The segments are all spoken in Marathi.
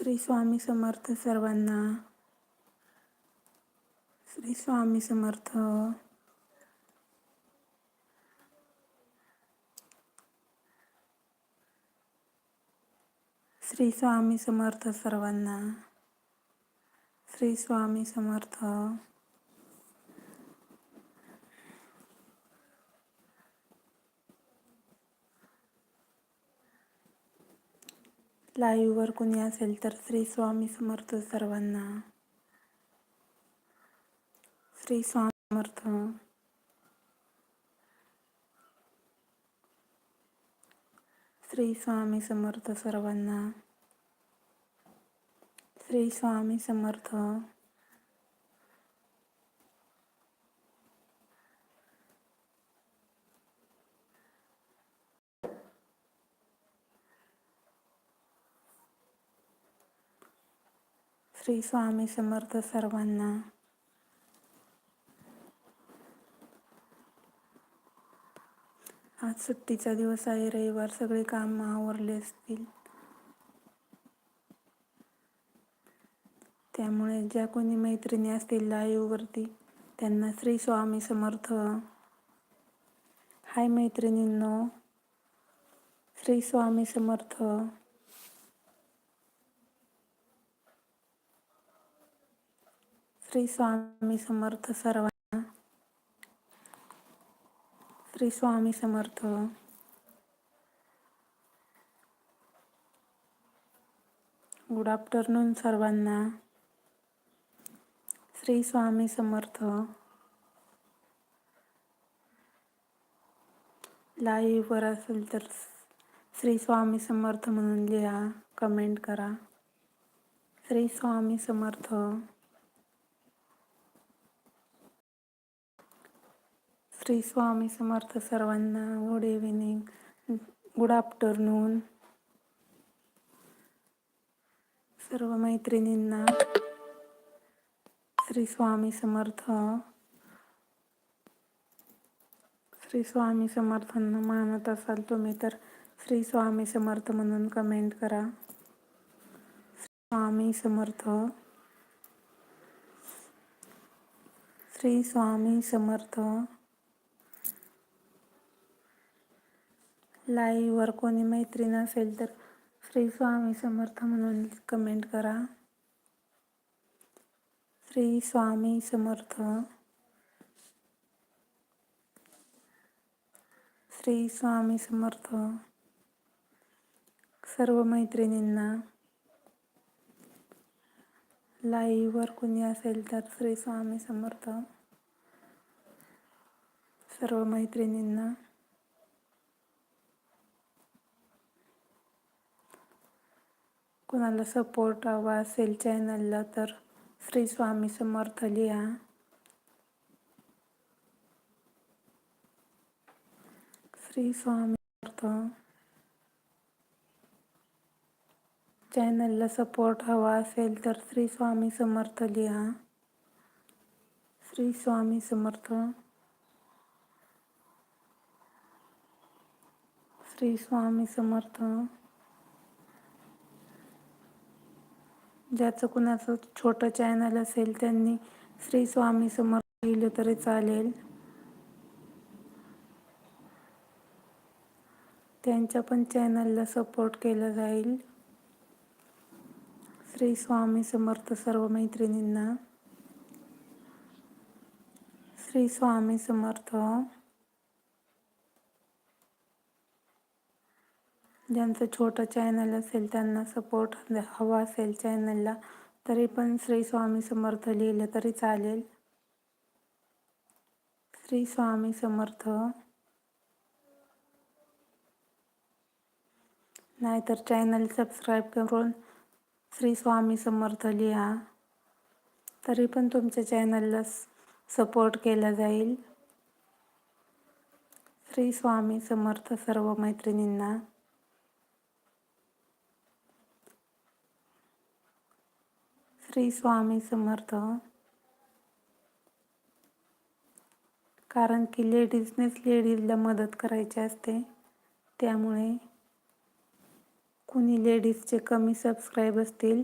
श्री स्वामी समर्थ सर्वांना. श्री स्वामी समर्थ. श्री स्वामी समर्थ सर्वांना. श्री स्वामी समर्थ. लाईव्हवर कुणी असेल तर श्री स्वामी समर्थ सर्वांना. श्री स्वामी समर्थ. श्री स्वामी समर्थ सर्वांना. श्री स्वामी समर्थ. श्री स्वामी समर्थ सर्वांना. आज सुट्टीचा दिवस आहे रविवार सगळे काम आवरले असतील. त्यामुळे ज्या कोणी मैत्रिणी असतील लाईव्हवरती त्यांना श्री स्वामी समर्थ. हाय मैत्रिणींनो श्री स्वामी समर्थ. श्री स्वामी समर्थ सर्वांना. श्री स्वामी समर्थ. गुड आफ्टरनून सर्वांना. श्री स्वामी समर्थ. लाईव्हवर असेल तर श्री स्वामी समर्थ म्हणून लिहा कमेंट करा. श्री स्वामी समर्थ. श्री स्वामी समर्थ सर्वांना गुड इव्हिनिंग गुड आफ्टरनून सर्व मैत्रिणींना श्री स्वामी समर्थ श्री स्वामी समर्थांना मानत असाल तुम्ही तर श्री स्वामी समर्थ म्हणून कमेंट करा. स्वामी समर्थ श्री स्वामी समर्थ. लाईव्हवर कोणी मैत्रीण असेल तर श्री स्वामी समर्थ म्हणून कमेंट करा. श्री स्वामी समर्थ. श्री स्वामी समर्थ. सर्व मैत्रिणींना लाईव्हवर कोणी असेल तर श्री स्वामी समर्थ. सर्व मैत्रिणींना कोणाला सपोर्ट हवा असेल चॅनलला तर. श्री स्वामी समर्थ लिहा. श्री स्वामी समर्थ. चॅनलला सपोर्ट हवा असेल तर श्री स्वामी समर्थ लिहा. श्री स्वामी समर्थ. श्री स्वामी समर्थ. ज्याचं कुणाचं छोटं चॅनल असेल त्यांनी श्री स्वामी समर्थ लिहिलं तरी चालेल. त्यांच्या पण चॅनलला सपोर्ट केला जाईल. श्री स्वामी समर्थ सर्व मैत्रिणींना. श्री स्वामी समर्थ. ज्यांचं छोटं चॅनल असेल त्यांना सपोर्ट हवा असेल चॅनलला तरी पण श्री स्वामी समर्थ लिहिलं तरी चालेल. श्री स्वामी समर्थ. नाहीतर चॅनल सबस्क्राईब करून श्री स्वामी समर्थ लिहा. तरी पण तुमच्या चॅनलला सपोर्ट केला जाईल. श्री स्वामी समर्थ सर्व मैत्रिणींना. श्री स्वामी समर्थ. कारण की लेडीजनेच लेडीजला मदत करायची असते. त्यामुळे कुणी लेडीजचे कमी सबस्क्राईब असतील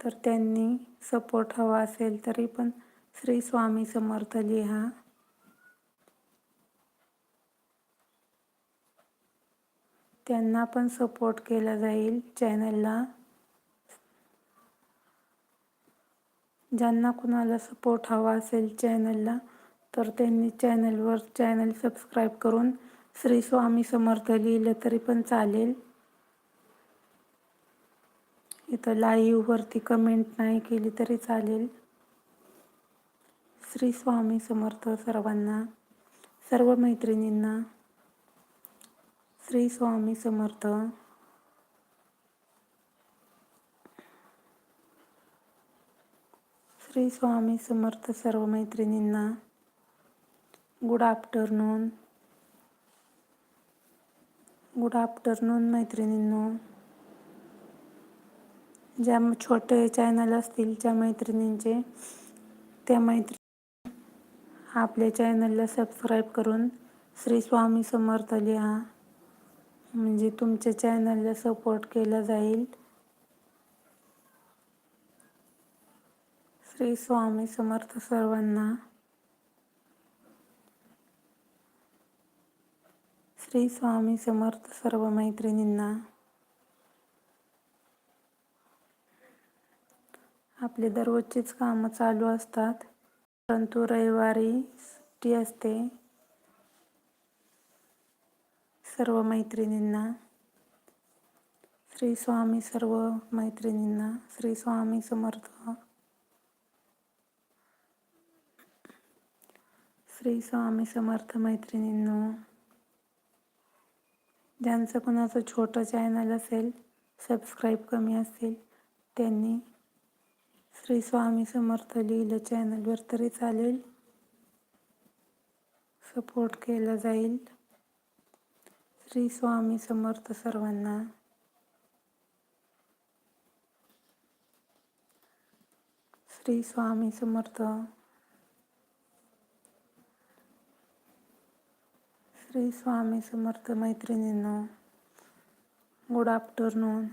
तर त्यांनी सपोर्ट हवा असेल तरी पण श्री स्वामी समर्थ लिहा. त्यांना पण सपोर्ट केला जाईल चॅनलला ज्यांना कुणाला सपोर्ट हवा असेल चॅनलला तर त्यांनी चॅनलवर चॅनल सबस्क्राईब करून श्री स्वामी समर्थ लिहिलं तरी पण चालेल. इथं लाईव्हवरती कमेंट नाही केली तरी चालेल. श्री स्वामी समर्थ सर्वांना सर्व मैत्रिणींना श्री स्वामी समर्थ. श्री स्वामी समर्थ सर्व मैत्रिणींना गुड आफ्टरनून गुड आफ्टरनून मैत्रिणींनो. ज्या छोटे चॅनल असतील ज्या मैत्रिणींचे त्या मैत्रिणी आपल्या चॅनलला सबस्क्राईब करून श्री स्वामी समर्थ लिहा. म्हणजे तुमच्या चॅनलला सपोर्ट केला जाईल. श्री स्वामी समर्थ सर्वांना श्री स्वामी समर्थ सर्व मैत्रिणींना आपले दररोजचीच कामं चालू असतात. परंतु रविवारी सुट्टी असते. सर्व मैत्रिणींना श्री स्वामी सर्व मैत्रिणींना श्री स्वामी समर्थ श्री स्वामी समर्थ मैत्रिणींनो ज्यांचं कोणाचं छोटं चॅनल असेल सबस्क्राईब कमी असेल त्यांनी श्री स्वामी समर्थ लिहिलं चॅनलवर तरी चालेल. सपोर्ट केला जाईल. श्री स्वामी समर्थ सर्वांना. श्री स्वामी समर्थ. श्री स्वामी समर्थ मैत्रिणींनो गुड आफ्टरनून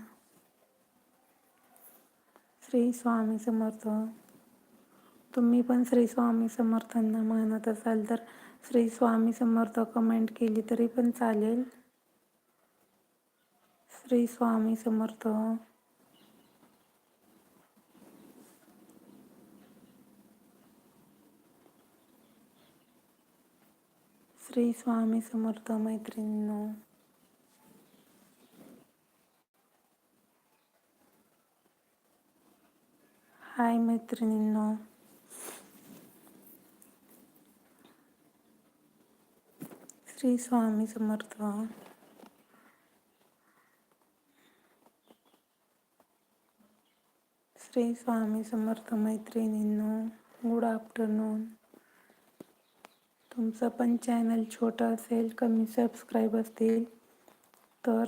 श्री स्वामी समर्थ. तुम्ही पण श्री स्वामी समर्थांना मानत असाल तर श्री स्वामी समर्थ कमेंट केली तरी पण चालेल. श्री स्वामी समर्थ. श्री स्वामी समर्थ मैत्रिणींनो. हाय मैत्रिणींनो. श्री स्वामी समर्थ. श्री स्वामी समर्थ मैत्रिणींनो गुड आफ्टरनून तुमचं पण चॅनल छोटं असेल कमी सबस्क्राईब असतील तर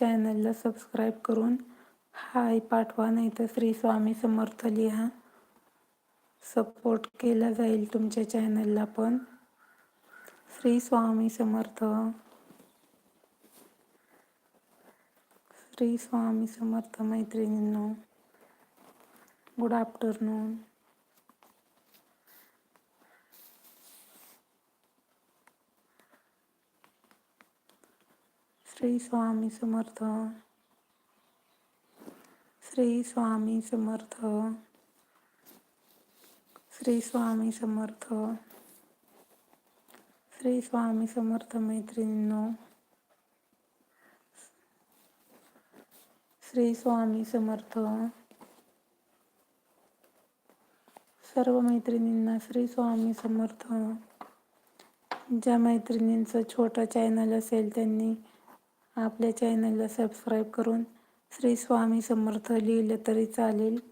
चॅनलला सबस्क्राईब करून हाय पाठवा नाही तर श्री स्वामी समर्थ लिहा. सपोर्ट केला जाईल तुमच्या चॅनलला पण. श्री स्वामी समर्थ. श्री स्वामी समर्थ मैत्रिणींनो गुड आफ्टरनून. श्री स्वामी समर्थ. श्री स्वामी समर्थ. श्री स्वामी समर्थ. श्री स्वामी समर्थ मैत्रिणींनो. श्री स्वामी समर्थ. सर्व मैत्रिणींना श्री स्वामी समर्थ. ज्या मैत्रिणींचं छोटं चॅनल असेल त्यांनी आपल्या चॅनलला सबस्क्राईब करून श्री स्वामी समर्थ लिहिलं तरी चालेल.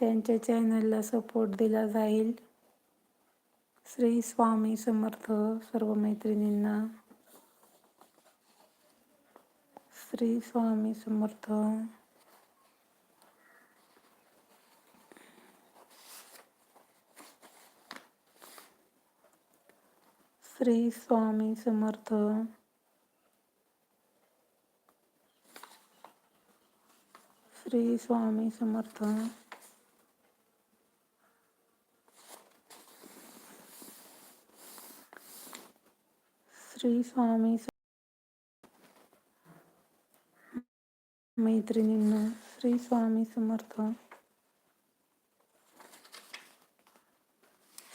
त्यांच्या चॅनलला सपोर्ट दिला जाईल. श्री स्वामी समर्थ सर्व मैत्रिणींना. श्री स्वामी समर्थ. श्री स्वामी समर्थ. श्री स्वामी समर्थ. श्री स्वामी स- श्री स्वामी समर्थ.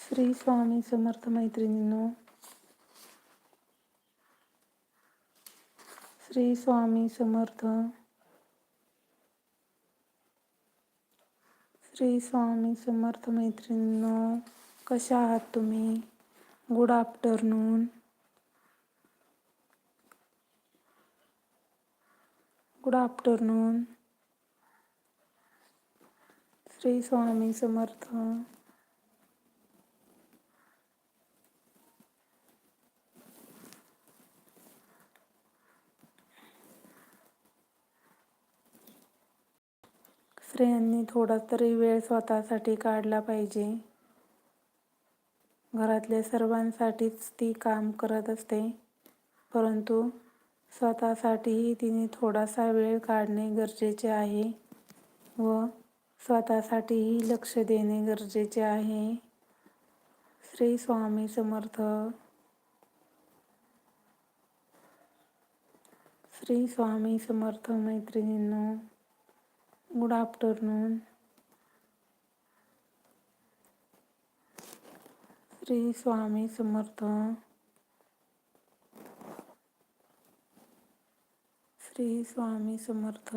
श्री स्वामी समर्थ मैत्रिणींनो. श्री स्वामी समर्थ. श्री स्वामी समर्थ मैत्रिणींनो कशा आहात तुम्ही? Good afternoon good afternoon Shri Swami Samarth. थोडा तरी वेळ स्वतःसाठी काढला पाहिजे. घरातल्या सर्वांसाठीच ती काम करत असते. परंतु स्वतःसाठीही तिने थोडासा वेळ काढणे गरजेचे आहे व स्वतःसाठीही लक्ष देणे गरजेचे आहे. श्री स्वामी समर्थ. श्री स्वामी समर्थ मैत्रिणींनो गुड आफ्टरनून श्री स्वामी समर्थ श्री स्वामी समर्थ